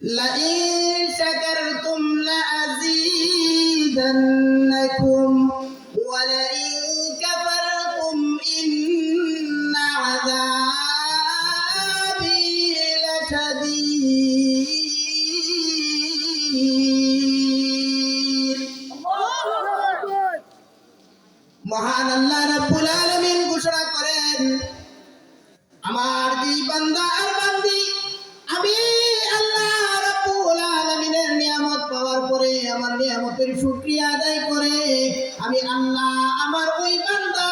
لئن شكرتم لأزيدنكم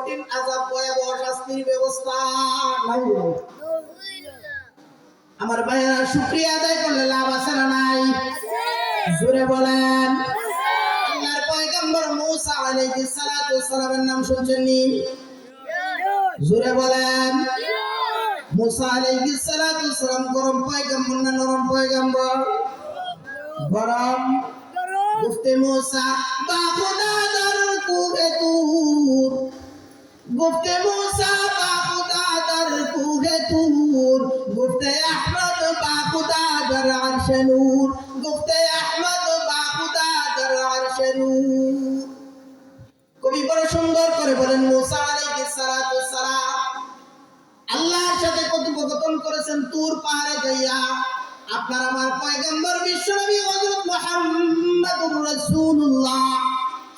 কঠিন আযাব ভয়াবহ শাস্তির ব্যবস্থা। আমার ভাইয়েরা শুকরিয়া আদায় করলে লাভ আছে না নাই? জোরে বলেন। আল্লাহর পয়গম্বর মূসা আলাইহিস সালাতু সালামের নাম শুনছেন নি? জোরে বলেন। মূসা আলাইহিস সালাতু সালাম গরম পয়গম্বর না নরম পয়গম্বর? গরম। গুফতে মূসা বা খুদা দর কুহে তুর। গুফতে মূসা বা খুদা দর কুহে তুর। গুফতে আহমদ বা খুদা দর আরশ নূর। গুফতে আহমদ বা খুদা দর আরশ নূর। কবি বড় সুন্দর করে বলেন, মুসা আলাইহিস সালাতু সালাম আল্লাহর সাথে কথোপকথন করেছেন, তুর পাহাড়ে যাইয়া। আপনার আমার পয়গম্বর বিশ্বনবী হযরত মুহাম্মদুর রাসূলুল্লাহ।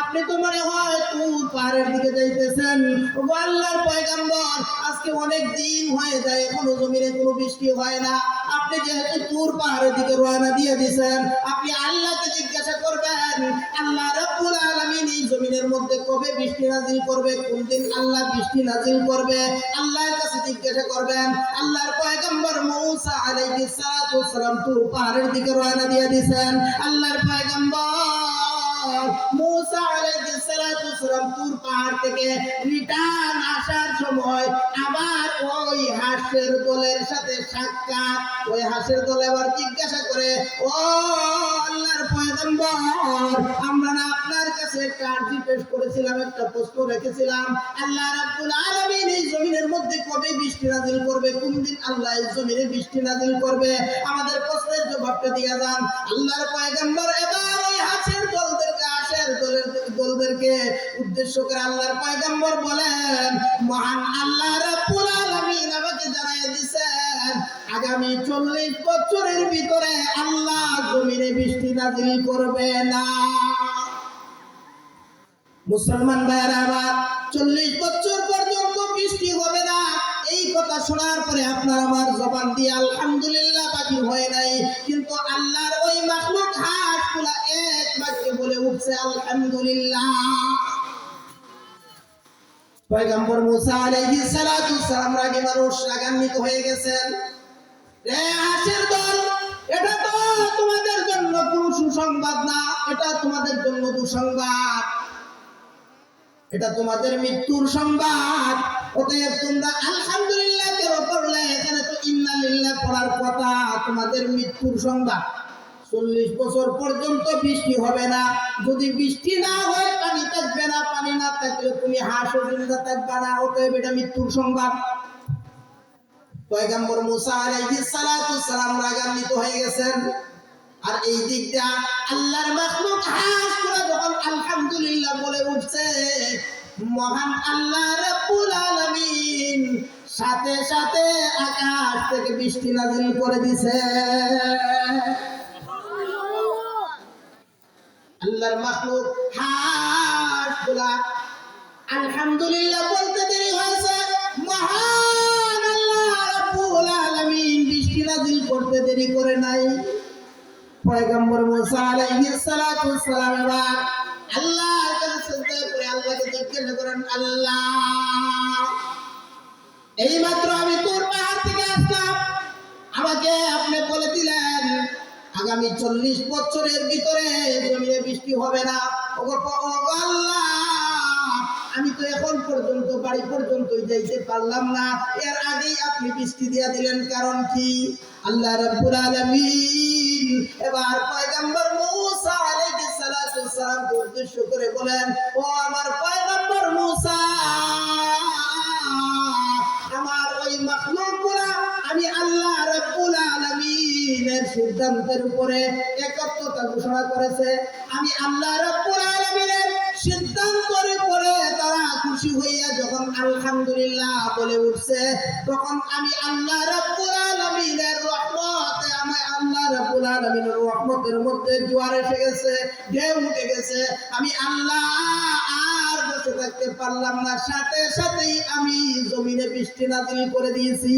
আপনি তো মনে হয় তুর পাহাড়ের দিকে যাইতেছেন। আল্লাহর পয়গম্বর, আজকে অনেক দিন হয়ে যায়, এখনও জমিনে কোনো বৃষ্টি হয় না। আপনি যেহেতু তুর পাহাড়ের দিকে রওনা দিয়ে দিয়েছেন আপনি আল্লাহকে জিজ্ঞাসা করবেন, আল্লাহ রাব্বুল আলামিন এই জমিনের মধ্যে কবে বৃষ্টি নাজিল করবে, কোন দিন আল্লাহ বৃষ্টি নাজিল করবে, আল্লাহর কাছে জিজ্ঞাসা করবেন, আল্লাহর পয়গম্বর মূসা আলাইহিস সালাতু সালাম তুর পাহাড়ের দিকে রওনা দিয়ে দিয়েছেন আল্লাহর পয়গম্বর মূসা আলাইহিস সালাতু সালাম তুর পাহাড় থেকে রিটার্ন আসার সময় আবার ওই হাঁসের দলের সাথে সাক্ষাৎ। ওই হাঁসের দল আবার জিজ্ঞাসা করে, ও আল্লাহর পয়গম্বর, আমরা না আপনার কাছে একটা আর্জি পেশ করেছিলাম, একটা প্রশ্ন রেখেছিলাম। আল্লাহ রাব্বুল আলামিন এই জমিনের মধ্যে কবে বৃষ্টি নাজিল করবে? কোন দিন আল্লাহ এই জমিনে বৃষ্টি নাজিল করবে? আমাদের প্রশ্নের জবাবটা দিয়ে যান। আল্লাহর পয়গম্বর এবার ওই হাঁসের দলের দলদেরকে উদ্দেশ্য করে আল্লাহর পয়গম্বর বলেন, মহান আল্লাহ আলামিন আমাকে দিয়েছেন আগামী চল্লিশ বছরের ভিতরে আল্লাহ জমিনে বৃষ্টি নাজিল করবে না। মুসলমান ভাইয়েরা আমার চল্লিশ বছর পর্যন্ত বৃষ্টি হবে না। এই কথা শোনার পরে আপনার আমার জবান দিয়ে আলহামদুলিল্লাহ বাকি হয় নাই। কিন্তু আল্লাহর ওই মাখলুক হাত মৃত্যুর সংবাদ। অতএব তোমরা আলহামদুলিল্লাহ কেন পড়লে এখানে তো ইন্নালিল্লাহ পড়ার কথা, তোমাদের মৃত্যুর সংবাদ। চল্লিশ বছর পর্যন্ত বৃষ্টি হবে না। যদি বৃষ্টি না হয়, পানি থাকবে না। পানি না থাকলে তুমি হাঁসও জিন্দা থাকবে না। অতএব এটা মৃত্যুর সংবাদ। পয়গম্বর মুসা সালাতু সালাম রাগান্বিত হয়ে গেছেন। আর এই দিকটা আল্লাহর মাখলুক হাঁস করে যখন আলহামদুলিল্লাহ বলে উঠছে, মহান আল্লাহ রাব্বুল আলামিন সাথে সাথে আকাশ থেকে বৃষ্টি নাজিল করে দিছে। আল্লাহর মাখলুক হাত খোলা আলহামদুলিল্লাহ বলতে দেরি হয়েছে। মহান আল্লাহ রাব্বুল আলামিন বৃষ্টি করতে দেরি করে নাই। পয়গম্বর মুসা আলাইহিস সালাতু ওয়াসসালাম এবার করে আল্লাহকে জিজ্ঞাসা করেন, আল্লাহ, এইমাত্র আমি তোর পাহাড় থেকে আসলাম। আমাকে আপনি বলে দিলেন আগামী চল্লিশ বছরের ভিতরে জমিনে বৃষ্টি হবে না। আমি তো এখন পর্যন্ত, বাড়ি পর্যন্তই যাইতে পারলাম না। এর আগেই আপনি বৃষ্টি দিয়া দিলেন, কারণ কি? আল্লাহ রাব্বুল আলামিন এবার পয়গম্বর মূসা আলাইহিস সালাতু ওয়াস সালাম উদ্দেশ্য করে বলেন, ও আমার পয়গম্বর মূসা সিদ্ধান্তের উপরে একত্রতা ঘোষণা করেছে। আমি আল্লাহ রাব্বুল সিদ্ধান্তের উপরে তারা খুশি হইয়া যখন আলহামদুলিল্লাহ বলে উঠছে, তখন আমি আল্লাহ রাব্বুল আলামিনের মধ্যে জোয়ার এসে গেছে, ঢেউ উঠে গেছে। আমি আল্লাহ আর বসে থাকতে পারলাম না, সাথে সাথেই আমি জমিনে বৃষ্টি নাজিল করে দিয়েছি।